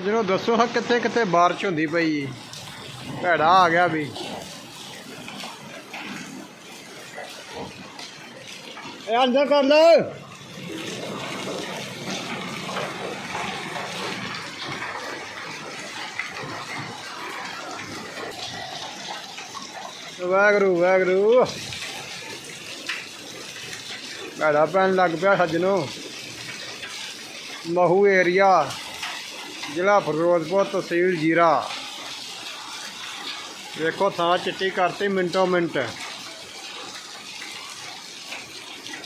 ਜਿਹਨੂੰ ਦੱਸੋ ਹਾਂ ਕਿੱਥੇ ਕਿੱਥੇ ਬਾਰਿਸ਼ ਹੁੰਦੀ ਪਈ ਭੈੜਾ ਆ ਗਿਆ ਵੀ। ਇਹ ਅੰਦਰ ਕਰ ਲੈ। ਵਾਹਿਗੁਰੂ ਵਾਹਿਗੁਰੂ। ਭੈੜਾ ਪੈਣ ਲੱਗ ਪਿਆ ਸੱਜਣੋ। ਮਹੂ ਏਰੀਆ ਜ਼ਿਲ੍ਹਾ ਫਿਰੋਜ਼ਪੁਰ ਤਹਿਸੀਲ ਜੀਰਾ। ਵੇਖੋ ਥਾਂ ਚਿੱਟੀ ਕਰਤੀ ਮਿੰਟੋ ਮਿੰਟ।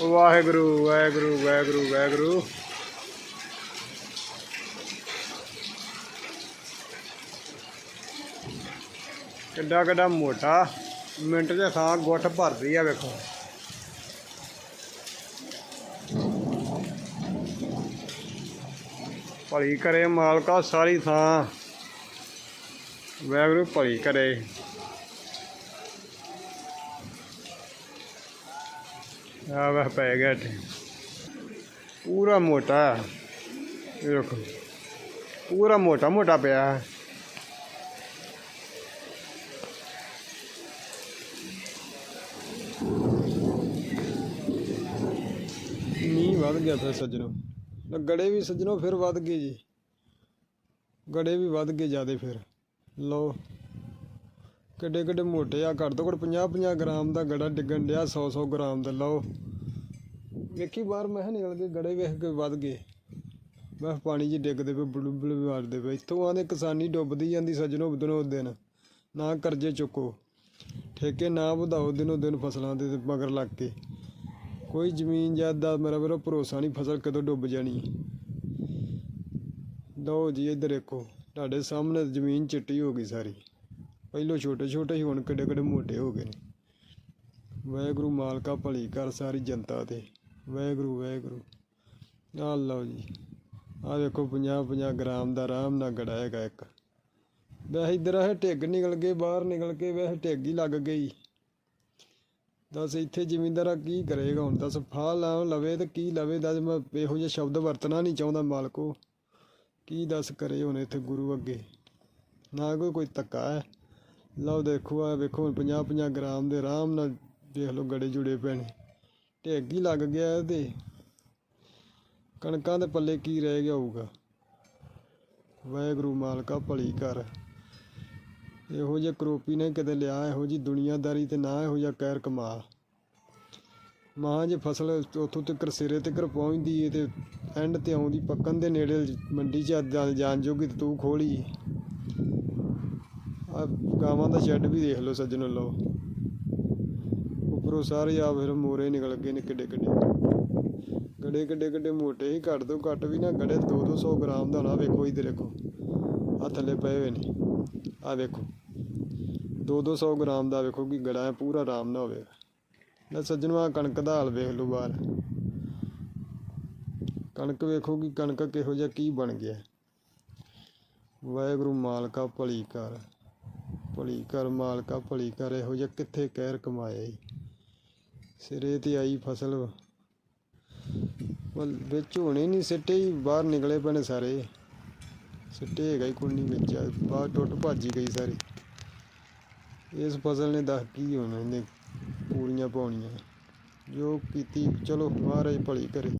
ਵਾਹਿਗੁਰੂ ਵਾਹਿਗੁਰੂ ਵਾਹਿਗੁਰੂ ਵਾਹਿਗੁਰੂ। ਕਿੱਡਾ ਕਿੱਡਾ ਮੋਟਾ ਮਿੰਟ ਦੇ ਥਾਂ ਗੁੱਠ ਭਰਦੀ ਆ ਵੇਖੋ। ਭਲੀ ਕਰੇ ਮਾਲਕਾ ਸਾਰੀ ਥਾਂ। ਵਾਹਿਗੁਰੂ ਭਲੀ ਕਰੇ। ਆ ਵਾ ਪੈ ਗਿਆ ਪੂਰਾ ਮੋਟਾ। ਇਹ ਦੇਖੋ। ਪੂਰਾ ਮੋਟਾ ਮੋਟਾ ਪਿਆ। ਹੈ। ਮੀਂਹ ਵੱਧ ਗਿਆ ਫਿਰ ਸੱਜਣੋ। ਗੜੇ ਵੀ ਸੱਜਣੋ ਫਿਰ ਵੱਧ ਗਏ ਜੀ। ਗੜੇ ਵੀ ਵੱਧ ਗਏ ਜਿਆਦੇ ਫਿਰ। ਲਓ, ਕਿੱਡੇ ਕਿੱਡੇ ਮੋਟੇ ਆ, ਘੱਟ ਤੋਂ ਘੱਟ 50 50 ਗ੍ਰਾਮ ਦਾ ਗੜਾ ਡਿੱਗਣ ਡਿਆ 100 100 ਗ੍ਰਾਮ ਦਾ। ਲਓ, ਵੇਖੀ ਬਾਹਰ ਮੈਂ ਕਿਹਾ ਨਿਕਲ ਗਏ ਗੜੇ ਵੇਖ ਕੇ ਵੱਧ ਗਏ। ਮੈਂ ਪਾਣੀ 'ਚ ਡਿੱਗਦੇ ਪਏ ਬਲੂਬਲ ਮਾਰਦੇ ਪਏ। ਇੱਥੋਂ ਆਂਦੇ ਕਿਸਾਨੀ ਡੁੱਬਦੀ ਜਾਂਦੀ ਸੱਜਣੋ ਦਿਨੋਂ ਦਿਨ। ਨਾ ਕਰਜ਼ੇ ਚੁੱਕੋ। ਠੇਕੇ ਨਾ ਵਧਾਓ ਦਿਨੋਂ ਦਿਨ ਫਸਲਾਂ ਦੇ ਮਗਰ ਲੱਗ ਕੇ। ਕੋਈ ਜ਼ਮੀਨ ਜਾਇਦਾਦ ਮੇਰਾ ਵੀਰੋ ਭਰੋਸਾ ਨਹੀਂ, ਫਸਲ ਕਦੋਂ ਡੁੱਬ ਜਾਣੀ। ਲਓ ਜੀ, ਇੱਧਰ ਦੇਖੋ, ਤੁਹਾਡੇ ਸਾਹਮਣੇ ਜ਼ਮੀਨ ਚਿੱਟੀ ਹੋ ਗਈ ਸਾਰੀ। ਪਹਿਲੋਂ ਛੋਟੇ ਛੋਟੇ ਹੀ ਹੁਣ ਕਿੱਡੇ ਕਿੱਡੇ ਮੋਟੇ ਹੋ ਗਏ ਨੇ। ਵਾਹਿਗੁਰੂ ਮਾਲਕਾ ਭਲੀ ਕਰ ਸਾਰੀ ਜਨਤਾ ਤੇ। ਵਾਹਿਗੁਰੂ ਵਾਹਿਗੁਰੂ। ਆਹ ਲਓ ਜੀ, ਆਹ ਵੇਖੋ 50 50 ਗ੍ਰਾਮ ਦਾ ਆਰਾਮ ਨਾਲ ਗੜਾ ਹੈਗਾ ਇੱਕ। ਵੈਸੇ ਇੱਧਰ ਇਹ ਢਿੱਗ ਨਿਕਲ ਗਏ, ਬਾਹਰ ਨਿਕਲ ਕੇ ਵੈਸੇ ਢਿੱਗ ਹੀ ਲੱਗ ਗਈ ਦੱਸ ਇੱਥੇ ਜ਼ਿਮੀਂਦਾਰਾ ਕੀ ਕਰੇਗਾ? ਹੁਣ ਦੱਸ ਫਾਹ ਲਾ ਲਵੇ ਤੇ ਕੀ ਲਵੇ? ਦੱਸ ਮੈਂ ਇਹੋ ਜਿਹੇ ਸ਼ਬਦ ਵਰਤਣਾ ਨਹੀਂ ਚਾਹੁੰਦਾ ਮਾਲਕੋ। ਕੀ ਦੱਸ ਕਰੇ ਹੁਣ ਇੱਥੇ ਗੁਰੂ ਅੱਗੇ? ਨਾ ਕੋਈ ਕੋਈ ਧੱਕਾ ਹੈ। ਲਓ ਦੇਖੋ ਆ ਵੇਖੋ 50 50 ਗ੍ਰਾਮ ਦੇ ਆਰਾਮ ਨਾਲ ਦੇਖ ਲਓ ਗੜੇ ਜੁੜੇ ਪੈਣੇ ਨੇ। ਹੀ ਲੱਗ ਗਿਆ ਤੇ ਕਣਕਾਂ ਦੇ ਪੱਲੇ ਕੀ ਰਹਿ ਗਿਆ ਹੋਊਗਾ? ਵਾਹਿਗੁਰੂ ਮਾਲਕਾ, ਭਲੀ ਕਰ। ਇਹੋ ਜਿਹਾ ਕਰੋਪੀ ਨੇ ਕਿਤੇ ਲਿਆ ਇਹੋ ਜੀ ਦੁਨੀਆਦਾਰੀ ਤੇ ਨਾ ਇਹੋ ਜਿਹਾ ਕਹਿਰ ਕਮਾ ਮਾਂ ਜੇ ਫਸਲ ਉੱਥੋਂ ਤੱਕ ਸਿਰੇ ਤੱਕ ਪਹੁੰਚਦੀ ਏ ਤੇ ਐਂਡ ਤੇ ਆਉਂਦੀ, ਪੱਕਣ ਦੇ ਨੇੜੇ ਮੰਡੀ 'ਚ ਜਾਣ ਜੋਗੀ ਤੇ ਤੂੰ ਖੋਲੀ ਆ ਗਾਵਾਂ ਦਾ ਸ਼ੈੱਡ ਵੀ ਦੇਖ ਲਓ ਸੱਜਣ, ਲਓ। ਉੱਪਰੋਂ ਸਾਰੇ ਆ ਫਿਰ ਮੋਰੇ ਨਿਕਲ ਗਏ ਨੇ ਕਿੱਡੇ ਕਿੱਡੇ। ਗੜੇ ਕਿੱਡੇ ਕਿੱਡੇ ਮੋਟੇ ਹੀ ਘੱਟ ਤੋਂ ਘੱਟ ਵੀ ਨਾ ਗੜੇ 2 200 ਗ੍ਰਾਮ ਦਾ ਹੋਣਾ ਵੇਖੋ ਇਧਰ ਦੇਖੋ। ਆ ਥੱਲੇ ਪਏ ਹੋਏ ਨੇ। ਆ ਵੇਖੋ। 2 200 ਗ੍ਰਾਮ ਦਾ ਵੇਖੋ ਕਿ ਗੜਾ ਪੂਰਾ ਆਰਾਮ ਨਾਲ ਹੋਵੇ। ਲੈ ਸੱਜਣੋ ਕਣਕ ਦਾ ਹਾਲ ਵੇਖ ਲਓ ਬਾਹਰ। ਕਣਕ ਵੇਖੋ ਕਿ ਕਣਕ ਕਿਹੋ ਜਿਹਾ ਕੀ ਬਣ ਗਿਆ। ਵਾਹਿਗੁਰੂ ਮਾਲਕਾ ਭਲੀ ਕਰ। ਭਲੀ ਕਰ ਮਾਲਕਾ ਭਲੀ ਕਰ, ਇਹੋ ਜਿਹਾ ਕਿੱਥੇ ਕਹਿਰ ਕਮਾਇਆ ਈ। ਸਿਰੇ ਤੇ ਆਈ ਫਸਲ। ਵਿੱਚ ਹੋਣੇ ਨਹੀਂ ਸਿੱਟੇ ਹੀ ਬਾਹਰ ਨਿਕਲੇ ਪਏ ਸਾਰੇ। ਸਿੱਟੇ ਹੈਗਾ ਹੀ ਕੋਈ ਨਹੀਂ ਵਿੱਚ ਬਾਹਰ ਟੁੱਟ ਭੱਜੀ ਗਈ ਸਾਰੀ। ਇਸ ਫਸਲ ਨੇ ਦੱਸ ਕੀ ਹੋਣਾ, ਇਹਨੇ ਪੂਰੀਆਂ ਪਾਉਣੀਆਂ। ਜੋ ਕੀਤੀ, ਚਲੋ ਮਹਾਰਾਜ ਭਲੀ ਕਰੇ।